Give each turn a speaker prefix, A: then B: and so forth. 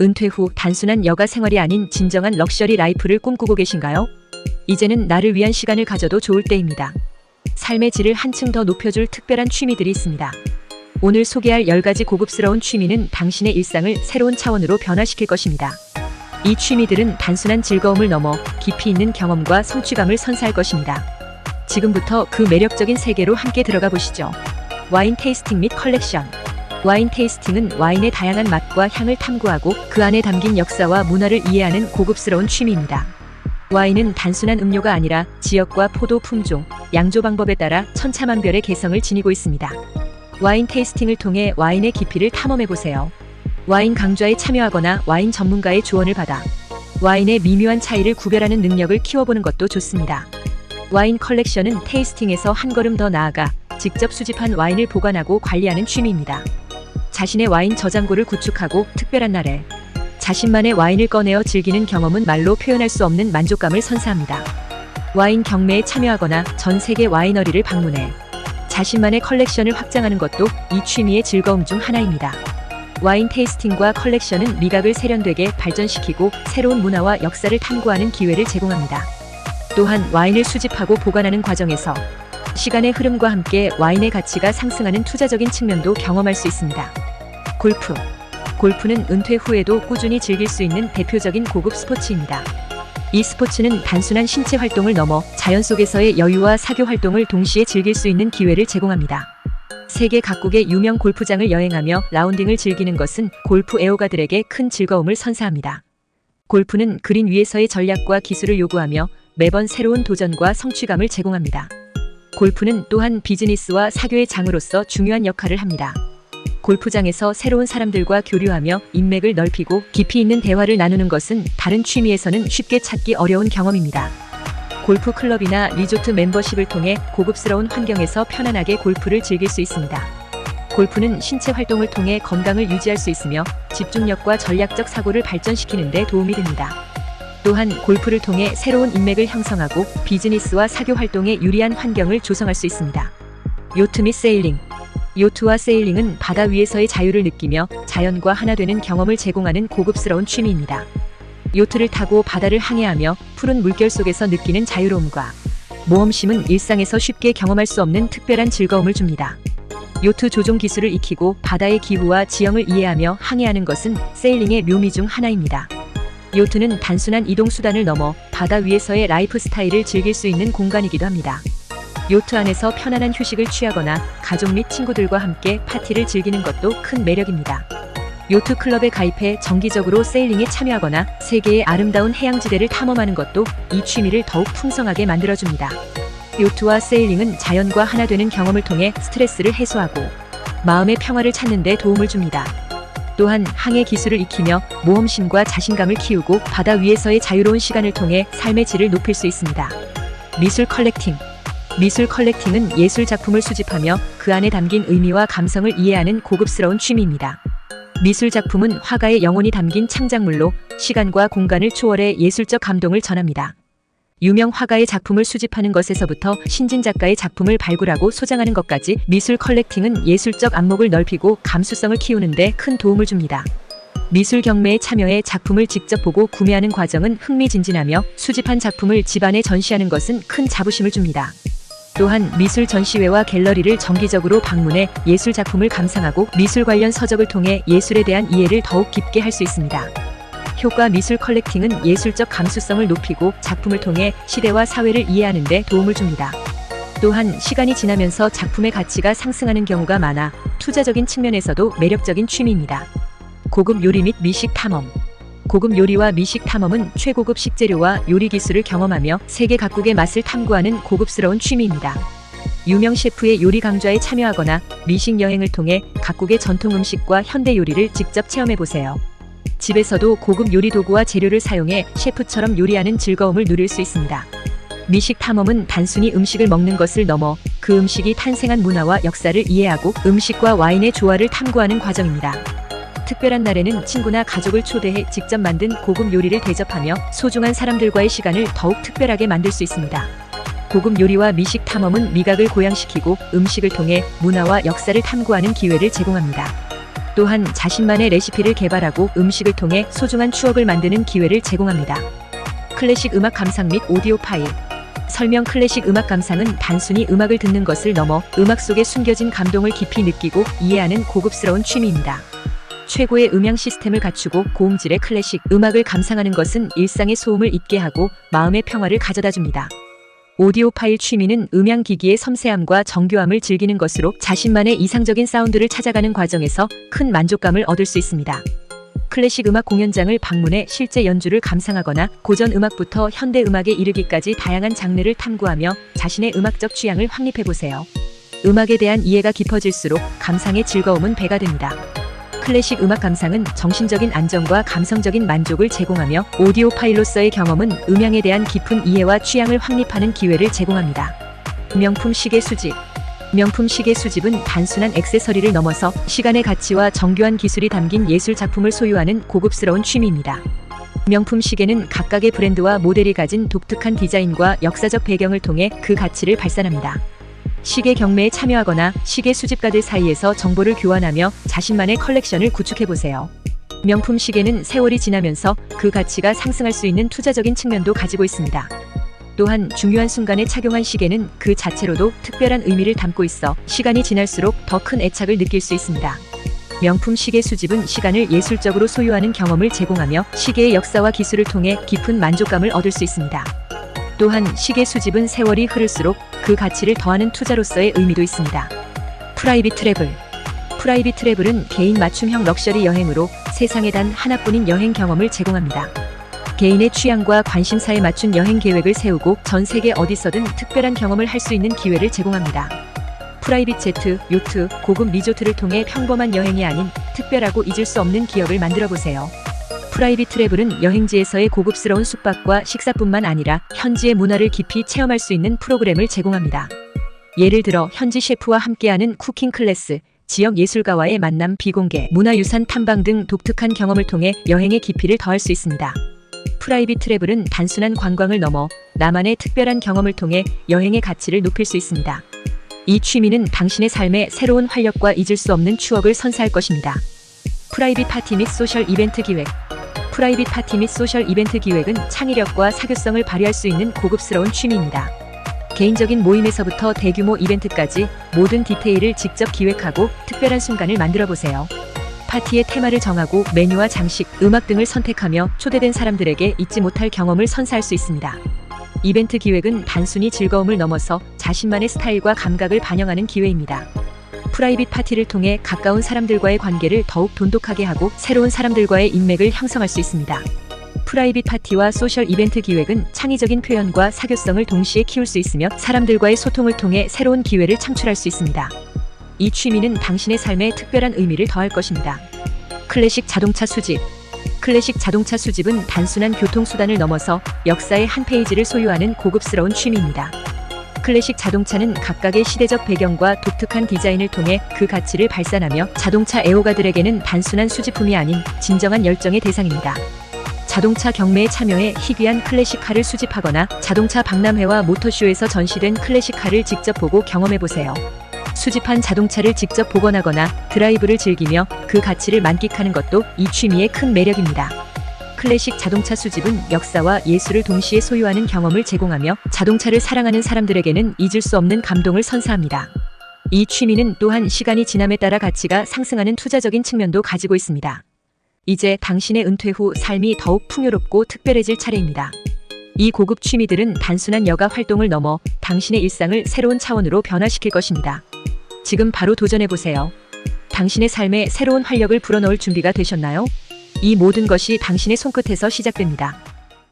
A: 은퇴 후 단순한 여가 생활이 아닌 진정한 럭셔리 라이프를 꿈꾸고 계신가요? 이제는 나를 위한 시간을 가져도 좋을 때입니다. 삶의 질을 한층 더 높여줄 특별한 취미들이 있습니다. 오늘 소개할 10가지 고급스러운 취미는 당신의 일상을 새로운 차원으로 변화시킬 것입니다. 이 취미들은 단순한 즐거움을 넘어 깊이 있는 경험과 성취감을 선사할 것입니다. 지금부터 그 매력적인 세계로 함께 들어가 보시죠. 와인 테이스팅 및 컬렉션. 와인 테이스팅은 와인의 다양한 맛과 향을 탐구하고 그 안에 담긴 역사와 문화를 이해하는 고급스러운 취미입니다. 와인은 단순한 음료가 아니라 지역과 포도 품종, 양조 방법에 따라 천차만별의 개성을 지니고 있습니다. 와인 테이스팅을 통해 와인의 깊이를 탐험해 보세요. 와인 강좌에 참여하거나 와인 전문가의 조언을 받아 와인의 미묘한 차이를 구별하는 능력을 키워보는 것도 좋습니다. 와인 컬렉션은 테이스팅에서 한 걸음 더 나아가 직접 수집한 와인을 보관하고 관리하는 취미입니다. 자신의 와인 저장고를 구축하고 특별한 날에 자신만의 와인을 꺼내어 즐기는 경험은 말로 표현할 수 없는 만족감을 선사합니다. 와인 경매에 참여하거나 전 세계 와이너리를 방문해 자신만의 컬렉션을 확장하는 것도 이 취미의 즐거움 중 하나입니다. 와인 테이스팅과 컬렉션은 미각을 세련되게 발전시키고 새로운 문화와 역사를 탐구하는 기회를 제공합니다. 또한 와인을 수집하고 보관하는 과정에서 시간의 흐름과 함께 와인의 가치가 상승하는 투자적인 측면도 경험할 수 있습니다. 골프. 골프는 은퇴 후에도 꾸준히 즐길 수 있는 대표적인 고급 스포츠입니다. 이 스포츠는 단순한 신체 활동을 넘어 자연 속에서의 여유와 사교 활동을 동시에 즐길 수 있는 기회를 제공합니다. 세계 각국의 유명 골프장을 여행하며 라운딩을 즐기는 것은 골프 애호가들에게 큰 즐거움을 선사합니다. 골프는 그린 위에서의 전략과 기술을 요구하며 매번 새로운 도전과 성취감을 제공합니다. 골프는 또한 비즈니스와 사교의 장으로서 중요한 역할을 합니다. 골프장에서 새로운 사람들과 교류하며 인맥을 넓히고 깊이 있는 대화를 나누는 것은 다른 취미에서는 쉽게 찾기 어려운 경험입니다. 골프 클럽이나 리조트 멤버십을 통해 고급스러운 환경에서 편안하게 골프를 즐길 수 있습니다. 골프는 신체 활동을 통해 건강을 유지할 수 있으며 집중력과 전략적 사고를 발전시키는 데 도움이 됩니다. 또한 골프를 통해 새로운 인맥을 형성하고 비즈니스와 사교 활동에 유리한 환경을 조성할 수 있습니다. 요트 및 세일링 요트와 세일링은 바다 위에서의 자유를 느끼며 자연과 하나 되는 경험을 제공하는 고급스러운 취미입니다. 요트를 타고 바다를 항해하며 푸른 물결 속에서 느끼는 자유로움과 모험심은 일상에서 쉽게 경험할 수 없는 특별한 즐거움을 줍니다. 요트 조종 기술을 익히고 바다의 기후와 지형을 이해하며 항해하는 것은 세일링의 묘미 중 하나입니다. 요트는 단순한 이동 수단을 넘어 바다 위에서의 라이프 스타일을 즐길 수 있는 공간이기도 합니다. 요트 안에서 편안한 휴식을 취하거나 가족 및 친구들과 함께 파티를 즐기는 것도 큰 매력입니다. 요트 클럽에 가입해 정기적으로 세일링에 참여하거나 세계의 아름다운 해양지대를 탐험하는 것도 이 취미를 더욱 풍성하게 만들어줍니다. 요트와 세일링은 자연과 하나 되는 경험을 통해 스트레스를 해소하고 마음의 평화를 찾는 데 도움을 줍니다. 또한 항해 기술을 익히며 모험심과 자신감을 키우고 바다 위에서의 자유로운 시간을 통해 삶의 질을 높일 수 있습니다. 미술 컬렉팅 미술 컬렉팅은 예술 작품을 수집하며 그 안에 담긴 의미와 감성을 이해하는 고급스러운 취미입니다. 미술 작품은 화가의 영혼이 담긴 창작물로 시간과 공간을 초월해 예술적 감동을 전합니다. 유명 화가의 작품을 수집하는 것에서부터 신진 작가의 작품을 발굴하고 소장하는 것까지 미술 컬렉팅은 예술적 안목을 넓히고 감수성을 키우는데 큰 도움을 줍니다. 미술 경매에 참여해 작품을 직접 보고 구매하는 과정은 흥미진진하며 수집한 작품을 집안에 전시하는 것은 큰 자부심을 줍니다. 또한 미술 전시회와 갤러리를 정기적으로 방문해 예술 작품을 감상하고 미술 관련 서적을 통해 예술에 대한 이해를 더욱 깊게 할 수 있습니다. 효과 미술 컬렉팅은 예술적 감수성을 높이고 작품을 통해 시대와 사회를 이해하는 데 도움을 줍니다. 또한 시간이 지나면서 작품의 가치가 상승하는 경우가 많아 투자적인 측면에서도 매력적인 취미입니다. 고급 요리 및 미식 탐험 고급 요리와 미식 탐험은 최고급 식재료와 요리 기술을 경험하며 세계 각국의 맛을 탐구하는 고급스러운 취미입니다. 유명 셰프의 요리 강좌에 참여하거나 미식 여행을 통해 각국의 전통 음식과 현대 요리를 직접 체험해 보세요. 집에서도 고급 요리 도구와 재료를 사용해 셰프처럼 요리하는 즐거움을 누릴 수 있습니다. 미식 탐험은 단순히 음식을 먹는 것을 넘어 그 음식이 탄생한 문화와 역사를 이해하고 음식과 와인의 조화를 탐구하는 과정입니다. 특별한 날에는 친구나 가족을 초대해 직접 만든 고급 요리를 대접하며 소중한 사람들과의 시간을 더욱 특별하게 만들 수 있습니다. 고급 요리와 미식 탐험은 미각을 고양시키고 음식을 통해 문화와 역사를 탐구하는 기회를 제공합니다. 또한 자신만의 레시피를 개발하고 음식을 통해 소중한 추억을 만드는 기회를 제공합니다. 클래식 음악 감상 및 오디오 파일. 설명 클래식 음악 감상은 단순히 음악을 듣는 것을 넘어 음악 속에 숨겨진 감동을 깊이 느끼고 이해하는 고급스러운 취미입니다. 최고의 음향 시스템을 갖추고 고음질의 클래식 음악을 감상하는 것은 일상의 소음을 잊게 하고 마음의 평화를 가져다 줍니다. 오디오 파일 취미는 음향 기기의 섬세함과 정교함을 즐기는 것으로 자신만의 이상적인 사운드를 찾아가는 과정에서 큰 만족감을 얻을 수 있습니다. 클래식 음악 공연장을 방문해 실제 연주를 감상하거나 고전 음악부터 현대 음악에 이르기까지 다양한 장르를 탐구하며 자신의 음악적 취향을 확립해 보세요. 음악에 대한 이해가 깊어질수록 감상의 즐거움은 배가 됩니다. 클래식 음악 감상은 정신적인 안정과 감성적인 만족을 제공하며 오디오 파일로서의 경험은 음향에 대한 깊은 이해와 취향을 확립하는 기회를 제공합니다. 명품 시계 수집 명품 시계 수집은 단순한 액세서리를 넘어서 시간의 가치와 정교한 기술이 담긴 예술 작품을 소유하는 고급스러운 취미입니다. 명품 시계는 각각의 브랜드와 모델이 가진 독특한 디자인과 역사적 배경을 통해 그 가치를 발산합니다. 시계 경매에 참여하거나 시계 수집가들 사이에서 정보를 교환하며 자신만의 컬렉션을 구축해 보세요. 명품 시계는 세월이 지나면서 그 가치가 상승할 수 있는 투자적인 측면도 가지고 있습니다. 또한 중요한 순간에 착용한 시계는 그 자체로도 특별한 의미를 담고 있어 시간이 지날수록 더 큰 애착을 느낄 수 있습니다. 명품 시계 수집은 시간을 예술적으로 소유하는 경험을 제공하며 시계의 역사와 기술을 통해 깊은 만족감을 얻을 수 있습니다. 또한 시계 수집은 세월이 흐를수록 그 가치를 더하는 투자로서의 의미도 있습니다. 프라이빗 트래블 프라이빗 트래블은 개인 맞춤형 럭셔리 여행으로 세상에 단 하나뿐인 여행 경험을 제공합니다. 개인의 취향과 관심사에 맞춘 여행 계획을 세우고 전 세계 어디서든 특별한 경험을 할 수 있는 기회를 제공합니다. 프라이빗 제트, 요트, 고급 리조트를 통해 평범한 여행이 아닌 특별하고 잊을 수 없는 기억을 만들어 보세요. 프라이빗 트래블은 여행지에서의 고급스러운 숙박과 식사뿐만 아니라 현지의 문화를 깊이 체험할 수 있는 프로그램을 제공합니다. 예를 들어 현지 셰프와 함께하는 쿠킹 클래스, 지역 예술가와의 만남 비공개, 문화유산 탐방 등 독특한 경험을 통해 여행의 깊이를 더할 수 있습니다. 프라이빗 트래블은 단순한 관광을 넘어 나만의 특별한 경험을 통해 여행의 가치를 높일 수 있습니다. 이 취미는 당신의 삶에 새로운 활력과 잊을 수 없는 추억을 선사할 것입니다. 프라이빗 파티 및 소셜 이벤트 기획 프라이빗 파티 및 소셜 이벤트 기획은 창의력과 사교성을 발휘할 수 있는 고급스러운 취미입니다. 개인적인 모임에서부터 대규모 이벤트까지 모든 디테일을 직접 기획하고 특별한 순간을 만들어 보세요. 파티의 테마를 정하고 메뉴와 장식, 음악 등을 선택하며 초대된 사람들에게 잊지 못할 경험을 선사할 수 있습니다. 이벤트 기획은 단순히 즐거움을 넘어서 자신만의 스타일과 감각을 반영하는 기회입니다. 프라이빗 파티를 통해 가까운 사람들과의 관계를 더욱 돈독하게 하고 새로운 사람들과의 인맥을 형성할 수 있습니다. 프라이빗 파티와 소셜 이벤트 기획은 창의적인 표현과 사교성을 동시에 키울 수 있으며 사람들과의 소통을 통해 새로운 기회를 창출할 수 있습니다. 이 취미는 당신의 삶에 특별한 의미를 더할 것입니다. 클래식 자동차 수집 클래식 자동차 수집은 단순한 교통수단을 넘어서 역사의 한 페이지를 소유하는 고급스러운 취미입니다. 클래식 자동차는 각각의 시대적 배경과 독특한 디자인을 통해 그 가치를 발산하며 자동차 애호가들에게는 단순한 수집품이 아닌 진정한 열정의 대상입니다. 자동차 경매에 참여해 희귀한 클래식카를 수집하거나 자동차 박람회와 모터쇼에서 전시된 클래식카를 직접 보고 경험해 보세요. 수집한 자동차를 직접 복원하거나 드라이브를 즐기며 그 가치를 만끽하는 것도 이 취미의 큰 매력입니다. 클래식 자동차 수집은 역사와 예술을 동시에 소유하는 경험을 제공하며 자동차를 사랑하는 사람들에게는 잊을 수 없는 감동을 선사합니다. 이 취미는 또한 시간이 지남에 따라 가치가 상승하는 투자적인 측면도 가지고 있습니다. 이제 당신의 은퇴 후 삶이 더욱 풍요롭고 특별해질 차례입니다. 이 고급 취미들은 단순한 여가 활동을 넘어 당신의 일상을 새로운 차원으로 변화시킬 것입니다. 지금 바로 도전해 보세요. 당신의 삶에 새로운 활력을 불어넣을 준비가 되셨나요? 이 모든 것이 당신의 손끝에서 시작됩니다.